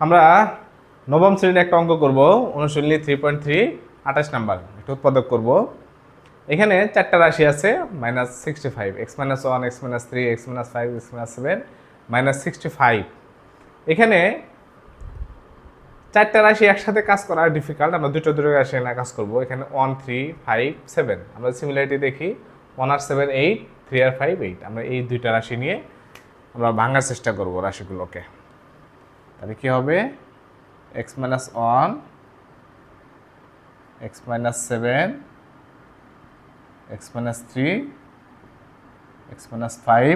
আমরা নবম শ্রেণির একটা অঙ্ক করব, অনুশীলনী থ্রি পয়েন্ট থ্রি আঠাশ নাম্বার, একটা উৎপাদক করব। এখানে চারটা রাশি আছে minus sixty five x minus one x minus three x minus five x minus seven minus sixty five এখানে চারটা রাশি একসাথে কাজ করা ডিফিকাল্ট আমরা দুটো দুটো রাশি না কাজ করব। এখানে ওয়ান থ্রি ফাইভ সেভেন আমরা সিমিলারিটি দেখি ওয়ান আর সেভেন এইট থ্রি আর ফাইভ এইট আমরা এই দুইটা রাশি নিয়ে আমরা ভাঙার চেষ্টা করব রাশিগুলোকে। তাহলে কি হবে? X minus one x minus seven x minus three x minus five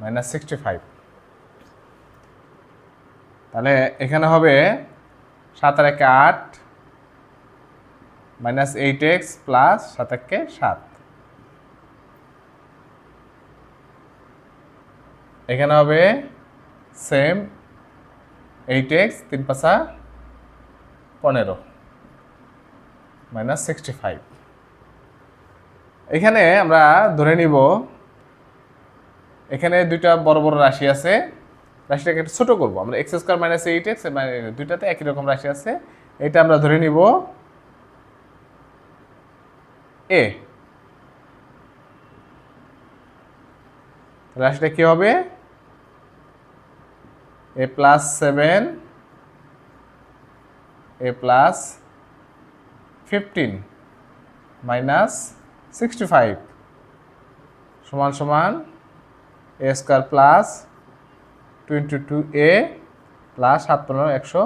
minus sixty five তাহলে এখানে হবে সাত আর একে আট মাইনাস এইট এক্স প্লাস সাত একে সাত। এখানে হবে সেম এইট এক্স তিন পাশা পনেরো মাইনাস সিক্সটি ফাইভ এখানে আমরা ধরে নিব, এখানে দুইটা বড় বড় রাশি আছে, রাশিটাকে একটু ছোটো করব। আমরা x square minus eight x দুইটাতে একই রকম রাশি আছে। এটা আমরা ধরে নিব এ রাশিটা কী হবে? A plus seven a plus fifteen minus sixty five সমান সমান a square plus twenty two a plus সাত পনেরো একশো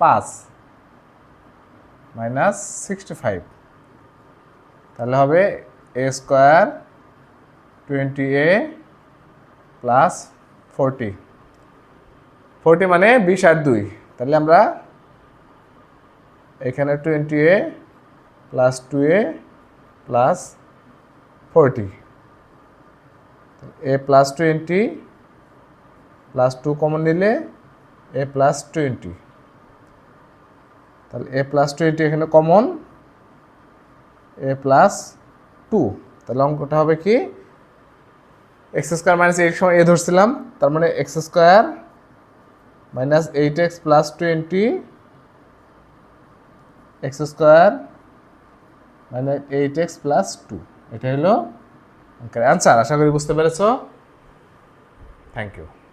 পাঁচ মাইনাস সিক্সটি ফাইভ তাহলে হবে a square twenty a plus forty forty মানে বিশ আর দুই। তাহলে আমরা এখানে twenty a plus two a plus forty a plus twenty plus two common নিলে এ প্লাস টোয়েন্টি তাহলে এ প্লাস টোয়েন্টি এখানে কমন এ প্লাস টু তাহলে অঙ্কটা হবে কি? এক্স স্কোয়ার মাইনাস এইট সময় এ ধরছিলাম, তার মানে x square minus eight x plus twenty x square minus eight x plus two এটা হলো অঙ্কের আশা করি বুঝতে পেরেছ? Thank you